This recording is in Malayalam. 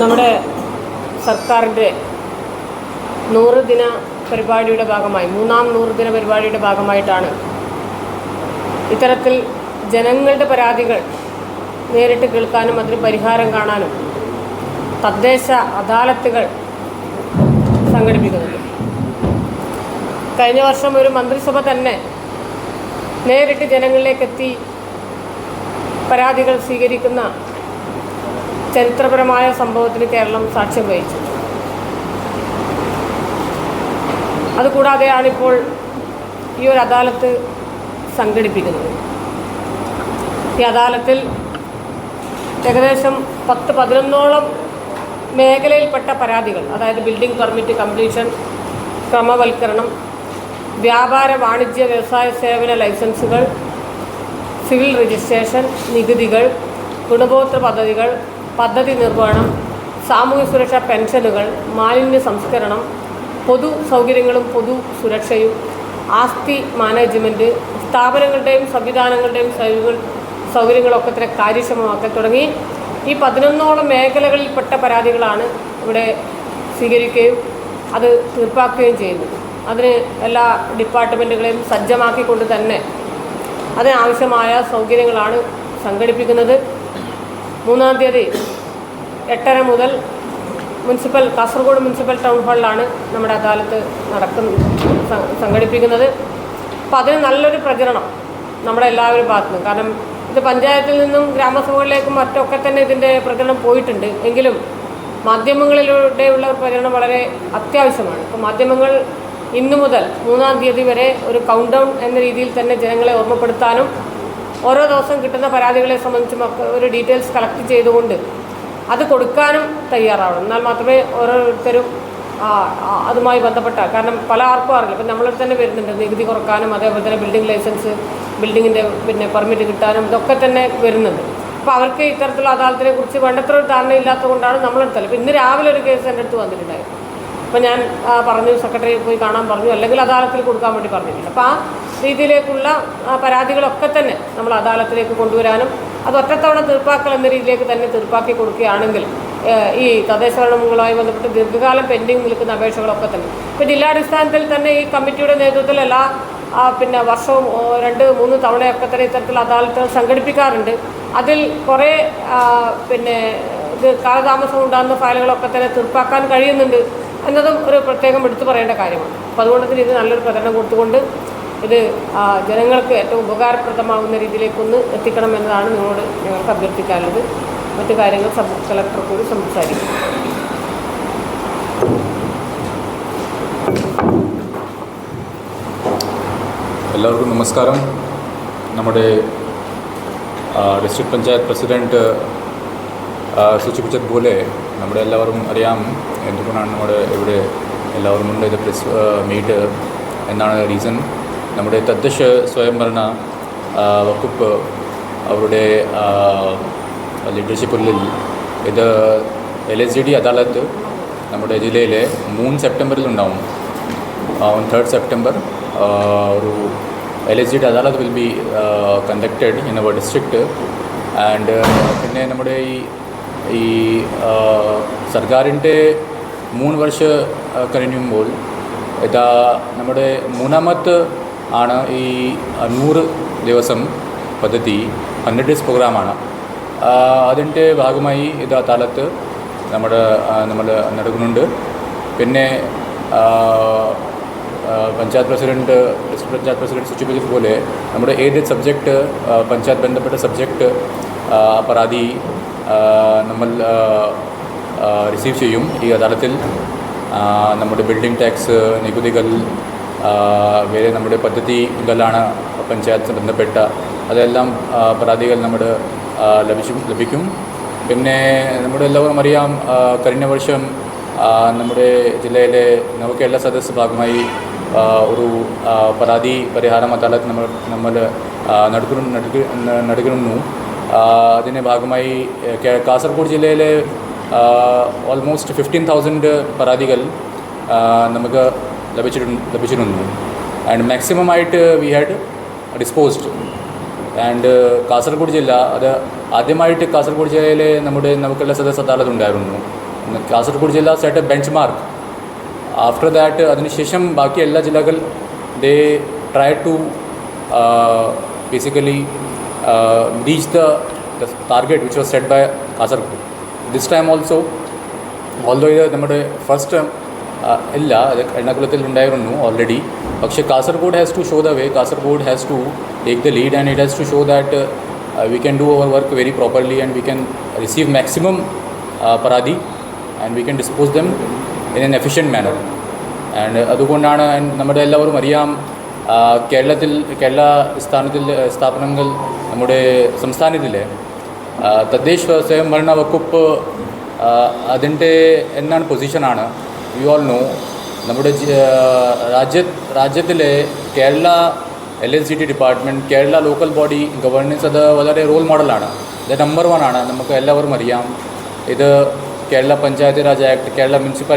നമ്മുടെ സർക്കാരിന്റെ നൂറ് ദിന പരിപാടിയുടെ ഭാഗമായി മൂന്നാം നൂറ് ദിന പരിപാടിയുടെ ഭാഗമായിട്ടാണ് ഇത്തരത്തിൽ ജനങ്ങളുടെ പരാതികൾ നേരിട്ട് കേൾക്കാനും അതിന് പരിഹാരം കാണാനും തദ്ദേശ അദാലത്തുകൾ സംഘടിപ്പിക്കുന്നത് കഴിഞ്ഞ വർഷം ഒരു മന്ത്രിസഭ തന്നെ നേരിട്ട് ജനങ്ങളിലേക്കെത്തി പരാതികൾ സ്വീകരിക്കുന്ന ചരിത്രപരമായ സംഭവത്തിന് കേരളം സാക്ഷ്യം വഹിച്ചു. അതുകൂടാതെയാണിപ്പോൾ ഈ ഒരു അദാലത്ത് സംഘടിപ്പിക്കുന്നത്. ഈ അദാലത്തിൽ ഏകദേശം പത്ത് പതിനൊന്നോളം മേഖലയിൽപ്പെട്ട പരാതികൾ അതായത് ബിൽഡിംഗ് പെർമിറ്റ് കംപ്ലീഷൻ ക്രമവൽക്കരണം വ്യാപാര വാണിജ്യ വ്യവസായ സേവന ലൈസൻസുകൾ സിവിൽ രജിസ്ട്രേഷൻ നികുതികൾ ഗുണഭോക്തൃ പദ്ധതികൾ പദ്ധതി നിർവഹണം സാമൂഹ്യ സുരക്ഷാ പെൻഷനുകൾ മാലിന്യ സംസ്കരണം പൊതു സൗകര്യങ്ങളും പൊതു സുരക്ഷയും ആസ്തി മാനേജ്മെന്റ് സ്ഥാപനങ്ങളുടെയും സംവിധാനങ്ങളുടെയും സൗകര്യങ്ങളൊക്കെ തന്നെ കാര്യക്ഷമമാക്കൽ തുടങ്ങി. ഈ പതിനൊന്നോളം മേഖലകളിൽപ്പെട്ട പരാതികളാണ് ഇവിടെ സ്വീകരിക്കുകയും അത് തീർപ്പാക്കുകയും ചെയ്യുന്നത്. അതിന് എല്ലാ ഡിപ്പാർട്ട്മെന്റുകളെയും സജ്ജമാക്കിക്കൊണ്ട് തന്നെ അതിനാവശ്യമായ സൗകര്യങ്ങളാണ് സംഘടിപ്പിക്കുന്നത്. മൂന്നാം തീയതി എട്ടര മുതൽ മുനിസിപ്പൽ കാസർഗോഡ് മുനിസിപ്പൽ ടൗൺ ഹാളിലാണ് നമ്മുടെ അദാലത്ത് നടക്കുന്നത് സംഘടിപ്പിക്കുന്നത്. അപ്പോൾ അതിന് നല്ലൊരു പ്രചരണം നമ്മുടെ എല്ലാവരും ഭാഗത്തുനിന്നും കാരണം ഇത് പഞ്ചായത്തിൽ നിന്നും ഗ്രാമസഭകളിലേക്കും മറ്റൊക്കെ തന്നെ ഇതിന്റെ പ്രചരണം പോയിട്ടുണ്ട്. എങ്കിലും മാധ്യമങ്ങളിലൂടെയുള്ള പ്രചരണം വളരെ അത്യാവശ്യമാണ്. ഇപ്പോൾ മാധ്യമങ്ങൾ ഇന്നു മുതൽ മൂന്നാം തീയതി വരെ ഒരു കൗണ്ട് ഡൗൺ എന്ന രീതിയിൽ തന്നെ ജനങ്ങളെ ഓർമ്മപ്പെടുത്താനും ഓരോ ദിവസം കിട്ടുന്ന പരാതികളെ സംബന്ധിച്ചും ഒക്കെ ഒരു ഡീറ്റെയിൽസ് കളക്ട് ചെയ്തുകൊണ്ട് അത് കൊടുക്കാനും തയ്യാറാവണം. എന്നാൽ മാത്രമേ ഓരോരുത്തരും അതുമായി ബന്ധപ്പെട്ട കാരണം പല ആർക്കും അറിയില്ല. ഇപ്പം നമ്മളടുത്ത് തന്നെ വരുന്നുണ്ട്. നികുതി കുറക്കാനും അതേപോലെ തന്നെ ബിൽഡിംഗ് ലൈസൻസ് ബിൽഡിങ്ങിന്റെ പിന്നെ പെർമിറ്റ് കിട്ടാനും ഇതൊക്കെ തന്നെ വരുന്നുണ്ട്. അപ്പോൾ അവർക്ക് ഇത്തരത്തിലുള്ള അദാലത്തിനെ കുറിച്ച് വേണ്ടത്ര ഒരു ധാരണ ഇല്ലാത്തതുകൊണ്ടാണ് നമ്മളെടുത്തത് ഇപ്പം ഇന്ന് രാവിലെ ഒരു കേസ് എന്റെ അടുത്ത് വന്നിട്ടുണ്ടായിരുന്നു അപ്പോൾ ഞാൻ പറഞ്ഞു സെക്രട്ടറി പോയി കാണാൻ പറഞ്ഞു. അല്ലെങ്കിൽ അദാലത്തിൽ കൊടുക്കാൻ വേണ്ടി പറഞ്ഞിട്ടുണ്ട് അപ്പോൾ ആ രീതിയിലേക്കുള്ള പരാതികളൊക്കെ തന്നെ നമ്മൾ അദാലത്തിലേക്ക് കൊണ്ടുവരാനും അത് ഒറ്റത്തവണ തീർപ്പാക്കൽ എന്ന രീതിയിലേക്ക് തന്നെ തീർപ്പാക്കി കൊടുക്കുകയാണെങ്കിൽ ഈ തദ്ദേശ ഭരണങ്ങളുമായി ബന്ധപ്പെട്ട് ദീർഘകാലം പെൻഡിങ് നിൽക്കുന്ന അപേക്ഷകളൊക്കെ തന്നെ. ഇപ്പോൾ ജില്ലാടിസ്ഥാനത്തിൽ തന്നെ ഈ കമ്മിറ്റിയുടെ നേതൃത്വത്തിൽ എല്ലാ പിന്നെ വർഷവും രണ്ട് മൂന്ന് തവണയൊക്കെ തന്നെ ഇത്തരത്തിൽ അദാലത്തുകൾ സംഘടിപ്പിക്കാറുണ്ട്. അതിൽ കുറേ പിന്നെ ഇത് കാലതാമസം ഉണ്ടാകുന്ന ഫയലുകളൊക്കെ തന്നെ തീർപ്പാക്കാൻ കഴിയുന്നുണ്ട് എന്നതും ഒരു പ്രത്യേകം എടുത്തു പറയേണ്ട കാര്യമാണ്. അപ്പോൾ അതുകൊണ്ട് തന്നെ ഇത് നല്ലൊരു പ്രചരണം കൊടുത്തുകൊണ്ട് ഇത് ജനങ്ങൾക്ക് ഏറ്റവും ഉപകാരപ്രദമാകുന്ന രീതിയിലേക്കൊന്ന് എത്തിക്കണം എന്നതാണ് നിങ്ങളോട് ഞങ്ങൾക്ക് അഭ്യർത്ഥിക്കാനുള്ളത്. മറ്റു കാര്യങ്ങൾ സബ് കളക്ടർ കൂടി സംസാരിക്കും. എല്ലാവർക്കും നമസ്കാരം. നമ്മുടെ ഡിസ്ട്രിക്ട് പഞ്ചായത്ത് പ്രസിഡന്റ് സൂചിപ്പിച്ചതുപോലെ നമ്മുടെ എല്ലാവരും അറിയാം എന്തുകൊണ്ടാണ് നമ്മുടെ ഇവിടെ എല്ലാവരും ഉണ്ട്. ഇത് പ്രസ് മീറ്റ് എന്നാണ് റീസൺ. നമ്മുടെ തദ്ദേശ സ്വയംഭരണ വകുപ്പ് അവരുടെ ലീഡർഷിപ്പിൽ ഇത് എൽ എസ് ജി ഡി അദാലത്ത് നമ്മുടെ ജില്ലയിലെ മൂന്ന് സെപ്റ്റംബറിൽ ഉണ്ടാവും. 3rd September, uh, ഒരു എൽ എസ് ജിയുടെ അദാലത്ത് will be conducted in our district and പിന്നെ നമ്മുടെ ഈ ഈ സർക്കാരിന്റെ മൂന്ന് വർഷം കഴിയുമ്പോൾ ഇതാ നമ്മുടെ മൂന്നാമത്തെ ആണ് ഈ നൂറ് ദിവസം പദ്ധതി ഹൺഡ്രഡ് ഡേയ്സ് പ്രോഗ്രാമാണ്. അതിന്റെ ഭാഗമായി ഇത് അദാലത്ത് നമ്മുടെ നമ്മൾ നടക്കുന്നുണ്ട്. പിന്നെ panchayat president district panchayat president സൂചിപ്പിച്ചതുപോലെ നമ്മുടെ ഏത് സബ്ജക്റ്റ് പഞ്ചായത്ത് ബന്ധപ്പെട്ട സബ്ജക്റ്റ് പരാതി നമ്മൾ റിസീവ് ചെയ്യും. ഈ അദാലത്തിൽ നമ്മുടെ ബിൽഡിംഗ് ടാക്സ് നികുതികൾ വേറെ നമ്മുടെ പദ്ധതികളാണ് പഞ്ചായത്ത് ബന്ധപ്പെട്ട അതെല്ലാം പരാതികൾ നമ്മുടെ ലഭിച്ചു ലഭിക്കും. പിന്നെ നമ്മുടെ എല്ലാവരും അറിയാം കഴിഞ്ഞ വർഷം നമ്മുടെ ജില്ലയിലെ നവകേരള സദസ് ഭാഗമായി ഒരു പരാതി പരിഹാരം അദാലത്ത് നമ്മൾ നമ്മൾ നടക്കുന്നു നടക്കുന്നു. അതിന്റെ ഭാഗമായി കാസർഗോഡ് ജില്ലയിലെ ഓൾമോസ്റ്റ് ഫിഫ്റ്റീൻ തൗസൻഡ് പരാതികൾ നമുക്ക് ലഭിച്ചിട്ടുണ്ട് ലഭിച്ചിരുന്നു ആൻഡ് മാക്സിമം ആയിട്ട് we had disposed and Kasaragod ജില്ല അത് ആദ്യമായിട്ട് കാസർഗോഡ് ജില്ലയിലെ നമ്മുടെ നമുക്കുള്ള സദസ് അദാലത്ത് ഉണ്ടായിരുന്നു. കാസർഗോഡ് ജില്ല set a benchmark after that അതിനുശേഷം ബാക്കി എല്ലാ ജില്ലകൾ they try to basically reach the target which was set by Kasaragod. This time also although ഇത് നമ്മുടെ ഫസ്റ്റ് ഇല്ല എറണാകുളത്തിൽ ഉണ്ടായിരുന്നു ഓൾറെഡി പക്ഷേ Kasaragod has to show the way Kasaragod has to take the lead and it has to show that we can do our work very properly and we can receive maximum പരാതി and we can dispose them in an efficient manner and അതുകൊണ്ടാണ് നമ്മുടെ എല്ലാവരും അറിയാം കേരളത്തിൽ കേരള സ്ഥാനത്തിൽ സ്ഥാപനങ്ങൾ നമ്മുടെ സംസ്ഥാനത്തിലെ തദ്ദേശ സ്വയംഭരണ വകുപ്പ് ആ, അതിന്റെ എന്താണ് പൊസിഷനാണ് യു ഓൾ നോ നമ്മുടെ രാജ്യ രാജ്യത്തിലെ Kerala L N C T department Kerala local body governance അത് വളരെ റോൾ മോഡലാണ് ഇത് നമ്പർ വൺ ആണ്. നമുക്ക് എല്ലാവർക്കും അറിയാം. ഇത് കേരള പഞ്ചായത്ത് രാജ് ആക്ട് കേരള മുനിസിപ്പാലിറ്റി